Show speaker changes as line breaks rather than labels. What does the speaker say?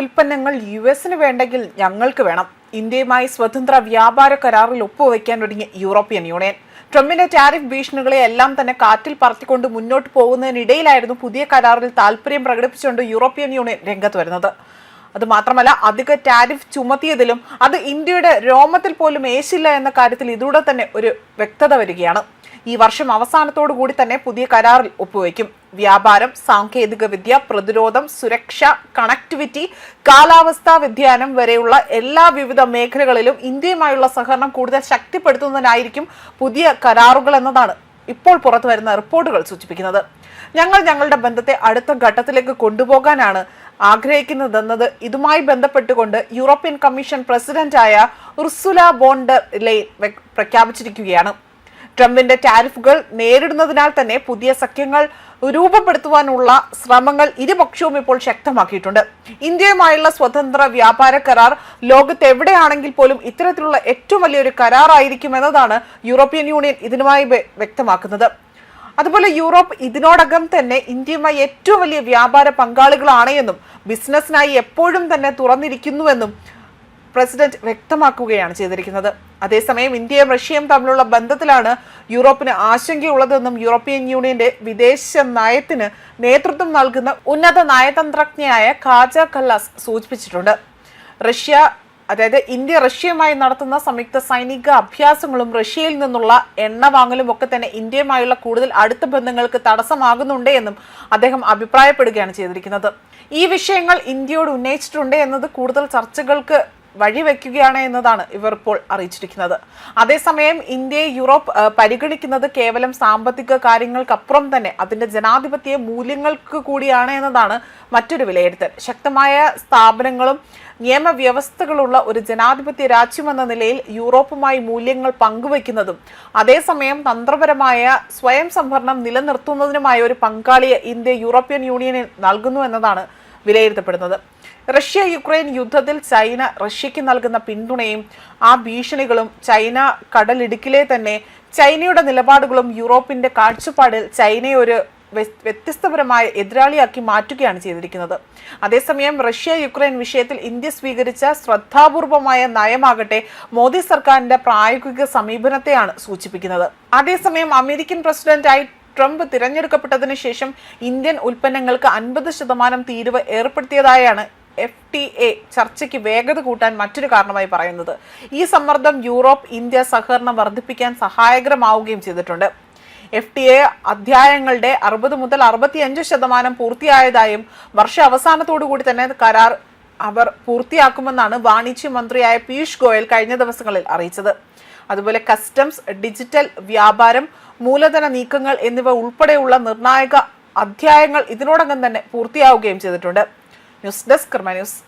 ഉൽപ്പന്നങ്ങൾ യു എസിന് വേണ്ടെങ്കിൽ ഞങ്ങൾക്ക് വേണം. ഇന്ത്യയുമായി സ്വതന്ത്ര വ്യാപാര കരാറിൽ ഒപ്പുവയ്ക്കാൻ ഒരുങ്ങി യൂറോപ്യൻ യൂണിയൻ. ട്രംപിന്റെ ടാരിഫ് ഭീഷണികളെ എല്ലാം തന്നെ കാറ്റിൽ പറത്തിക്കൊണ്ട് മുന്നോട്ട് പോകുന്നതിനിടയിലായിരുന്നു പുതിയ കരാറിൽ താൽപര്യം പ്രകടിപ്പിച്ചുകൊണ്ട് യൂറോപ്യൻ യൂണിയൻ രംഗത്ത് വരുന്നത്. അത് മാത്രമല്ല അധിക ടാരിഫ് ചുമത്തിയതിലും അത് ഇന്ത്യയുടെ രോമത്തിൽ പോലും ഏശില്ല എന്ന കാര്യത്തിൽ ഇതിലൂടെ തന്നെ ഒരു വ്യക്തത വരികയാണ്. ഈ വർഷം അവസാനത്തോടു കൂടി തന്നെ പുതിയ കരാറിൽ ഒപ്പുവെക്കും വ്യാപാരം സാങ്കേതികവിദ്യ പ്രതിരോധം സുരക്ഷ കണക്ടിവിറ്റി കാലാവസ്ഥാ വ്യതിയാനം വരെയുള്ള എല്ലാ വിവിധ മേഖലകളിലും ഇന്ത്യയുമായുള്ള സഹകരണം കൂടുതൽ ശക്തിപ്പെടുത്തുന്നതിനായിരിക്കും പുതിയ കരാറുകൾ എന്നതാണ് ഇപ്പോൾ പുറത്തു വരുന്ന റിപ്പോർട്ടുകൾ സൂചിപ്പിക്കുന്നത്. ഞങ്ങൾ ഞങ്ങളുടെ ബന്ധത്തെ അടുത്ത ഘട്ടത്തിലേക്ക് കൊണ്ടുപോകാനാണ് ആഗ്രഹിക്കുന്നതെന്നത് ഇതുമായി ബന്ധപ്പെട്ടുകൊണ്ട് യൂറോപ്യൻ കമ്മീഷൻ പ്രസിഡന്റായ ഉർസുല ബോണ്ടർ ലെയ്ൻ പ്രഖ്യാപിച്ചിരിക്കുകയാണ്. ട്രംപിന്റെ ടാരിഫുകൾ നേരിടുന്നതിനാൽ തന്നെ പുതിയ സഖ്യങ്ങൾ രൂപപ്പെടുത്തുവാനുള്ള ശ്രമങ്ങൾ ഇരുപക്ഷവും ഇപ്പോൾ ശക്തമാക്കിയിട്ടുണ്ട്. ഇന്ത്യയുമായുള്ള സ്വതന്ത്ര വ്യാപാര കരാർ ലോകത്ത് എവിടെയാണെങ്കിൽ പോലും ഇത്തരത്തിലുള്ള ഏറ്റവും വലിയൊരു കരാറായിരിക്കും എന്നതാണ് യൂറോപ്യൻ യൂണിയൻ ഇതിനുമായി വ്യ- വ്യക്തമാക്കുന്നത്. അതുപോലെ യൂറോപ്പ് ഇതിനോടകം തന്നെ ഇന്ത്യയുമായി ഏറ്റവും വലിയ വ്യാപാര പങ്കാളികളാണ് എന്നും ബിസിനസ്സിനായി എപ്പോഴും തന്നെ തുറന്നിരിക്കുന്നുവെന്നും പ്രസിഡന്റ് വ്യക്തമാക്കുകയാണ് ചെയ്തിരിക്കുന്നത്. അതേസമയം ഇന്ത്യയും റഷ്യയും തമ്മിലുള്ള ബന്ധത്തിലാണ് യൂറോപ്പിന് ആശങ്കയുള്ളതെന്നും യൂറോപ്യൻ യൂണിയന്റെ വിദേശ നയത്തിന് നേതൃത്വം നൽകുന്ന ഉന്നത നയതന്ത്രജ്ഞയായ കാജ കല്ലാസ് സൂചിപ്പിച്ചിട്ടുണ്ട്. റഷ്യ അതായത് ഇന്ത്യ റഷ്യയുമായി നടത്തുന്ന സംയുക്ത സൈനിക അഭ്യാസങ്ങളും റഷ്യയിൽ നിന്നുള്ള എണ്ണ വാങ്ങലും ഒക്കെ തന്നെ ഇന്ത്യയുമായുള്ള കൂടുതൽ അടുത്ത ബന്ധങ്ങൾക്ക് തടസ്സമാകുന്നുണ്ട് എന്നും അദ്ദേഹം അഭിപ്രായപ്പെടുകയാണ് ചെയ്തിരിക്കുന്നത്. ഈ വിഷയങ്ങൾ ഇന്ത്യയോട് ഉന്നയിച്ചിട്ടുണ്ട് എന്നത് കൂടുതൽ ചർച്ചകൾക്ക് വഴിവെക്കുകയാണ് എന്നതാണ് ഇവർ ഇപ്പോൾ അറിയിച്ചിരിക്കുന്നത്. അതേസമയം ഇന്ത്യയെ യൂറോപ്പ് പരിഗണിക്കുന്നത് കേവലം സാമ്പത്തിക കാര്യങ്ങൾക്കപ്പുറം തന്നെ. അതിന്റെ ജനാധിപത്യ മൂല്യങ്ങൾക്ക് കൂടിയാണ് എന്നതാണ് മറ്റൊരു വിലയിരുത്തൽ. ശക്തമായ സ്ഥാപനങ്ങളും നിയമവ്യവസ്ഥകളുള്ള ഒരു ജനാധിപത്യ രാജ്യമെന്ന നിലയിൽ യൂറോപ്പുമായി മൂല്യങ്ങൾ പങ്കുവയ്ക്കുന്നതും അതേസമയം തന്ത്രപരമായ സ്വയം സംഭരണം നിലനിർത്തുന്നതിനുമായ ഒരു പങ്കാളിയെ ഇന്ത്യ യൂറോപ്യൻ യൂണിയന് നൽകുന്നു എന്നതാണ് വിലയിരുത്തപ്പെടുന്നത്. റഷ്യ യുക്രൈൻ യുദ്ധത്തിൽ ചൈന റഷ്യക്ക് നൽകുന്ന പിന്തുണയും ആ ഭീഷണികളും ചൈന കടലിടുക്കിലെ തന്നെ ചൈനയുടെ നിലപാടുകളും യൂറോപ്പിന്റെ കാഴ്ചപ്പാടിൽ ചൈനയെ ഒരു വ്യ- വ്യത്യസ്തപരമായ എതിരാളിയാക്കി മാറ്റുകയാണ് ചെയ്തിരിക്കുന്നത്. അതേസമയം റഷ്യ യുക്രൈൻ വിഷയത്തിൽ ഇന്ത്യ സ്വീകരിച്ച ശ്രദ്ധാപൂർവമായ നയമാകട്ടെ മോദി സർക്കാരിന്റെ പ്രായോഗിക സമീപനത്തെയാണ് സൂചിപ്പിക്കുന്നത്. അതേസമയം അമേരിക്കൻ പ്രസിഡന്റായി ട്രംപ് തിരഞ്ഞെടുക്കപ്പെട്ടതിനു ശേഷം ഇന്ത്യൻ ഉൽപ്പന്നങ്ങൾക്ക് അൻപത് ശതമാനം തീരുവ ഏർപ്പെടുത്തിയതായാണ് എഫ് ടി എ ചർച്ചയ്ക്ക് വേഗത കൂട്ടാൻ മറ്റൊരു കാരണമായി പറയുന്നത്. ഈ സമ്മർദ്ദം യൂറോപ്പ് ഇന്ത്യ സഹകരണം വർദ്ധിപ്പിക്കാൻ സഹായകരമാവുകയും ചെയ്തിട്ടുണ്ട്. എഫ് ടി എ അധ്യായങ്ങളുടെ അറുപത് മുതൽ അറുപത്തിയഞ്ച് ശതമാനം പൂർത്തിയായതായും വർഷ അവസാനത്തോടുകൂടി തന്നെ കരാർ അവർ പൂർത്തിയാക്കുമെന്നാണ് വാണിജ്യ മന്ത്രിയായ പീയൂഷ് ഗോയൽ കഴിഞ്ഞ ദിവസങ്ങളിൽ അറിയിച്ചത്. അതുപോലെ കസ്റ്റംസ് ഡിജിറ്റൽ വ്യാപാരം മൂലധന നീക്കങ്ങൾ എന്നിവ ഉൾപ്പെടെയുള്ള നിർണായക അധ്യായങ്ങൾ ഇതിനോടകം തന്നെ പൂർത്തിയാവുകയും ചെയ്തിട്ടുണ്ട്. News desk Karma news.